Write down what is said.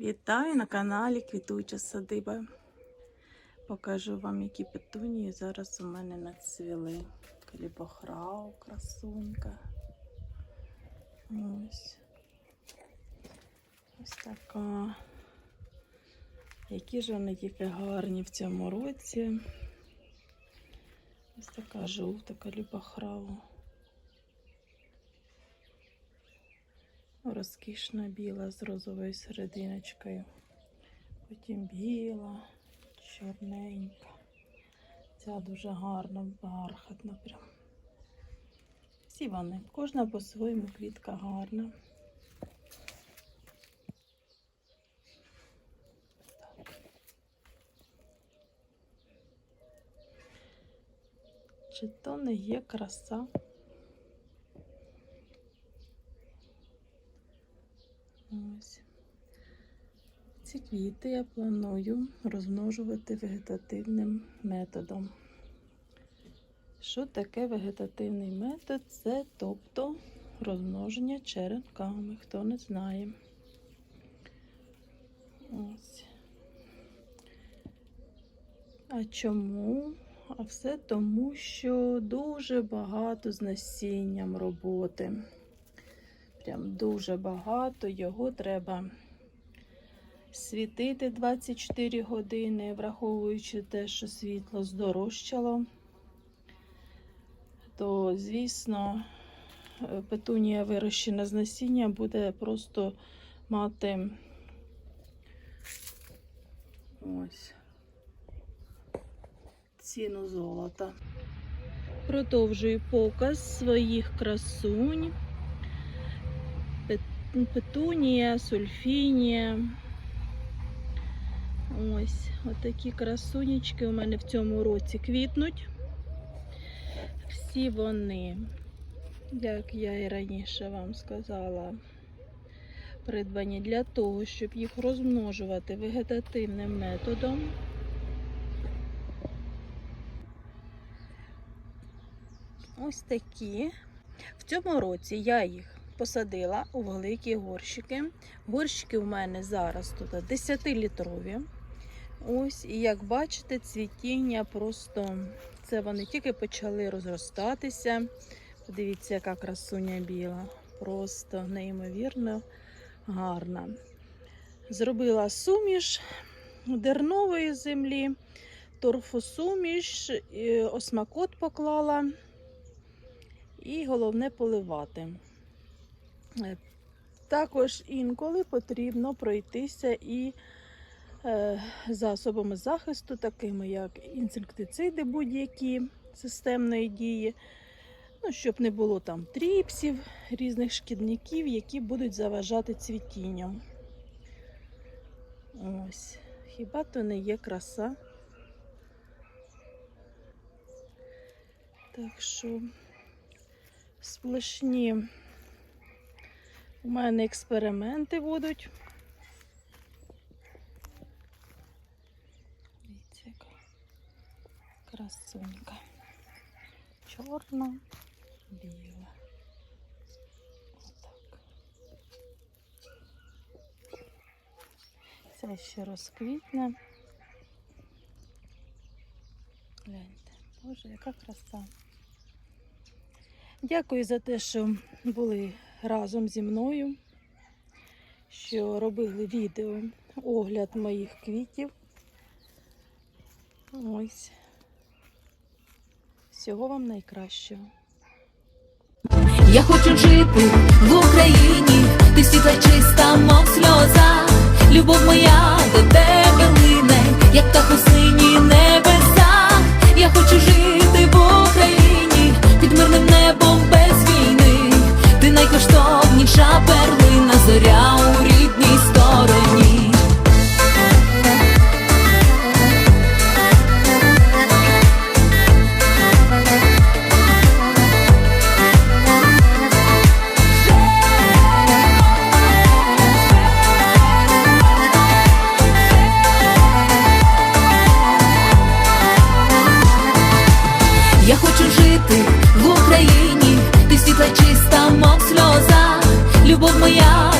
Вітаю на каналі Квітуча Садиба. Покажу вам, які петунії зараз у мене нацвіли. Кліпохрау, красунька. Ось. Ось така. Які ж вони тільки гарні в цьому році. Ось така жовта калібахрау. Розкішна біла з розовою серединочкою. Потім біла, чорненька. Ця дуже гарна, бархатна прям. Всі вони, кожна по-своєму квітка гарна. Чи то не є краса? Ось. Ці квіти я планую розмножувати вегетативним методом. Що таке вегетативний метод? Це тобто розмноження черенками, хто не знає. Ось. А чому? А все тому, що дуже багато з насінням роботи. Прям дуже багато. Його треба світити 24 години, враховуючи те, що світло здорожчало, то, звісно, е, петунія вирощена з насіння буде просто мати ось ціну золота. Продовжую показ своїх красунь. Петунія, сульфінія. Ось отакі красунечки у мене в цьому році квітнуть. Всі вони, як я і раніше вам сказала, придбані для того, щоб їх розмножувати вегетативним методом. Ось такі. В цьому році я їх посадила у великі горщики. Горщики у мене зараз тут 10-літрові. Ось, і як бачите, цвітіння просто це вони тільки почали розростатися. Подивіться, яка красуня біла. Просто неймовірно гарна. Зробила суміш дернової землі, торфосуміш, осмакот поклала. І головне поливати. Е, також інколи потрібно пройтися і засобами захисту, такими як інсектициди будь-які системної дії, ну, щоб не було там тріпсів, різних шкідників, які будуть заважати цвітінню. Ось, хіба то не є краса? Так що сплошні у мене експерименти будуть. Дивіться, яка красунька. Чорна, біла. Отак. Це ще розквітне. Гляньте, боже, яка краса. Дякую за те, що були разом зі мною, що робили відео огляд моїх квітів. Ось. Всього вам найкращого. Я хочу жити в Україні, ти світла чиста, мов сльоза, любов моя до тебе лине, як та сині небеса. Я хочу жити в Україні, ти світла чиста, мов сльоза, любов моя